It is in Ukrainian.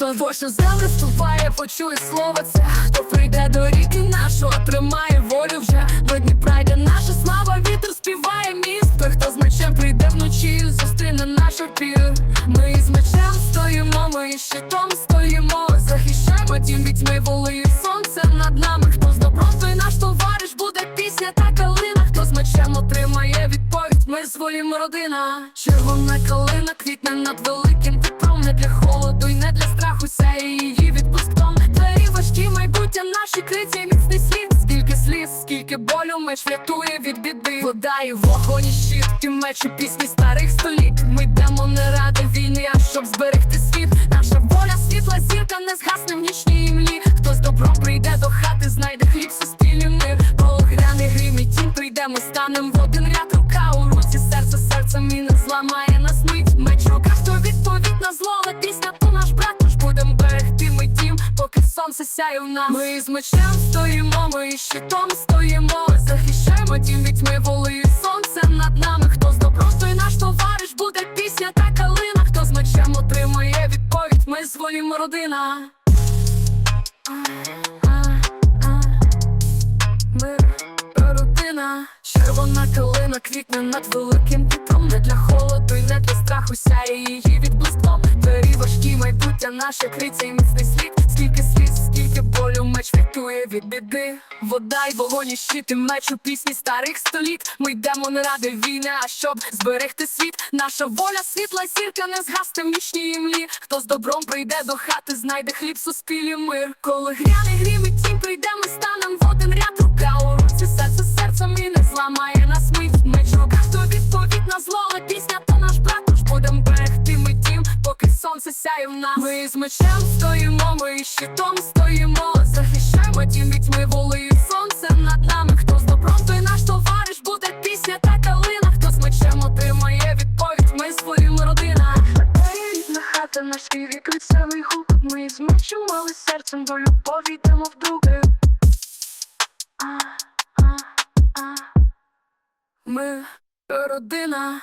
Божа земля вступає, почує слово це. Хто прийде до ріки нашого, отримає волю вже. До Дніпра йде наша слава, вітер співає місто. Хто з мечем прийде вночі, зустріне наш опір Ми із мечем стоїмо, ми із щитом стоїмо. Захищаємо дім від тьми волею сонцем над нами. Хто з добром, наш товариш, своїм родина. Червона калина квітне над великим Дніпром Не для холоду і не для страху сяє її відпуском Двері важкі майбуття наші криті міцний слід. Скільки сліз, скільки болю меч врятує від біди. Вода і вогонь, і щит, меч і пісні старих століть. Ми йдемо не ради війни, а щоб зберегти світ. Наша воля, світла зірка не згасне в нічній імлі. Хто з добром прийде до хати, знайде хліб, суспільний мир Погряний грім і тінь прийде, ми станем в один ряд серцем і не зламає нас мить. Меч в руках, відповідь на зло, але пісня то наш брат. Тож будем берегти ми дім, поки сонце сяє в нас. Ми з мечем стоїмо, ми щитом стоїмо. Захищаємо дім від тьми волею сонцем над нами. Хто з добром, той наш товариш, буде пісня та калина. Хто з мечем отримує відповідь, ми зволімо родина калина квітне над великим Дніпром Не для холоду і не для страху сяє її відблиском. Двері важкі майбуття наше криця і міцний слід. Скільки сліз, скільки болю меч врятує від біди. Вода й вогонь і щит і меч у пісні старих століт. Ми йдемо не ради війни, а щоб зберегти світ. Наша воля, світла зірка не згасне в нічній імлі. Хто з добром прийде до хати, знайде хліб, суспілі мир. Коли гряне грім і тінь прийде, ми станем сонце нас Ми з мечем стоїмо, ми щитом стоїмо. Захищаємо дім від тьми волею сонцем над нами. Хто з добром, той наш товариш, буде пісня та калина. Хто з мечем отримає відповідь, ми своїм родина. Рідна хата, наш співі клицевий гук. Ми з мечем, але серцем до любові йдемо а. Ми родина